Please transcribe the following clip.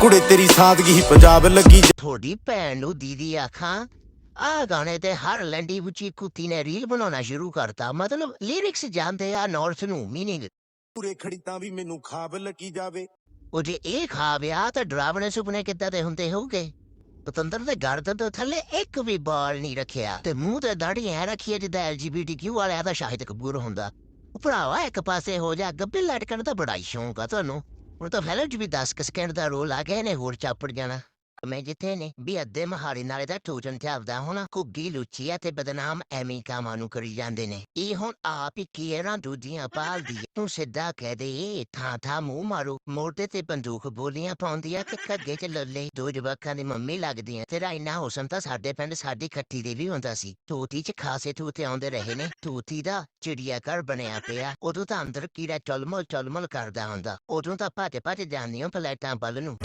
ਕੁੜੇ ਤੇਰੀ ਸਾਦਗੀ ਹੀ ਪੰਜਾਬ ਲੱਗੀ ਤੁਹਾਡੀ ਭੈਣ ਨੂੰ ਦੀਦੀ ਆਖਾਂ ਆ ਗਾਣੇ ਤੇ ਹਰ ਲੰਡੀ ਉੱਚੀ ਕੁੱਤੀ ਨੇ ਰੀਲ ਬਣਾਉਣਾ ਸ਼ੁਰੂ ਕਰਤਾ। ਮਤਲਬ ਲਿਰਿਕਸ ਜਾਣਦੇ ਆ ਨਾਰਥ ਨੂੰ ਮੀਨਿੰਗ ਪੂਰੇ ਖੜੀ ਤਾਂ ਵੀ ਮੈਨੂੰ ਖਾਬ ਲੱਗੀ ਜਾਵੇ। ਉਹ ਜੇ ਇਹ ਖਾਵਿਆ ਤਾਂ ਡਰਾਵਣੇ ਸੁਪਨੇ ਕਿੱਦਾਂ ਦੇ ਹੁੰਦੇ ਹੋਊਗੇ? ਪਤੰਦਰ ਦੇ ਗਰਦਨ ਤੋਂ ਥੱਲੇ ਇੱਕ ਵੀ ਬਾਲ ਨਹੀਂ ਰੱਖਿਆ ਤੇ ਮੂੰਹ ਤੇ ਦਾੜੀ ਐ ਰੱਖੀ ਹੈ ਜਿੱਦਾਂ ਐਲਜੀਬੀਟੀਕਿਊ ਵਾਲਿਆਂ ਦਾ ਸ਼ਾਹਿਦ ਕਬੂਰ ਹੁੰਦਾ। ਭਰਾਵਾ, ਇੱਕ ਪਾਸੇ ਹੋ ਜਾ, ਗੱਬੇ ਲਟਕਣ ਦਾ ਬੜਾ ਹੀ ਸ਼ੌਂਕ ਆ ਤੁਹਾਨੂੰ। ਹੁਣ ਤਾਂ ਫਿਲਮ 'ਚ ਵੀ 10 ਕੁ ਸਕਿੰਟ ਦਾ ਰੋਲ ਆ ਗਿਆ ਨੇ ਹੋਰ ਚਾਪੜ ਜਾਣਾ। ਮੈਂ ਜਿੱਥੇ ਨੇ ਵੀ ਅੱਧੇ ਮਹਾਰੀ ਨਾਲੇ ਦਾ ਟੋਜਨ ਚੱਲਦਾ ਹੁਣ ਕੁੱਗੀ ਲੁੱਚੀ ਆ ਤੇ ਬਦਨਾਮ ਐਵੇਂ ਕਾਮਾਂ ਨੂੰ ਕਰੀ ਜਾਂਦੇ ਨੇ ਇਹ ਹੁਣ ਤੂੰ ਸਿੱਧਾ ਕਹਿ ਦੇ ਥਾਂ ਥਾਂ ਮੂੰਹ ਮਾਰੂ ਮੋਢੇ ਤੇ ਬੰਦੂਕ ਬੋਲੀਆਂ ਪਾਉਂਦੀਆਂ ਆ ਤੇ ਕੱਗੇ ਚ ਲੱਲੇ ਦੋ ਜਵਾਕਾਂ ਦੀ ਮੰਮੀ ਲੱਗਦੀਆਂ ਤੇਰਾ ਇੰਨਾ ਹੁਸਨ ਤਾਂ ਸਾਡੇ ਪਿੰਡ ਸਾਡੀ ਖੱਟੀ ਦੇ ਵੀ ਹੁੰਦਾ ਸੀ ਤੋਤੀ ਚ ਖਾਸੇ ਤੂਤੇ ਆਉਂਦੇ ਰਹੇ ਨੇ ਤੋਤੀ ਦਾ ਚਿੜੀਆ ਘਰ ਬਣਿਆ ਪਿਆ ਉਦੋਂ ਤਾਂ ਅੰਦਰ ਕੀੜਾ ਚਲਮਲ ਚਲਮਲ ਕਰਦਾ ਹੁੰਦਾ ਉਦੋਂ ਤਾਂ ਭੱਜ ਭੱਜ ਜਾਂਦੀਆਂ ਪਲੇਟਾਂ ਵੱਲ ਨੂੰ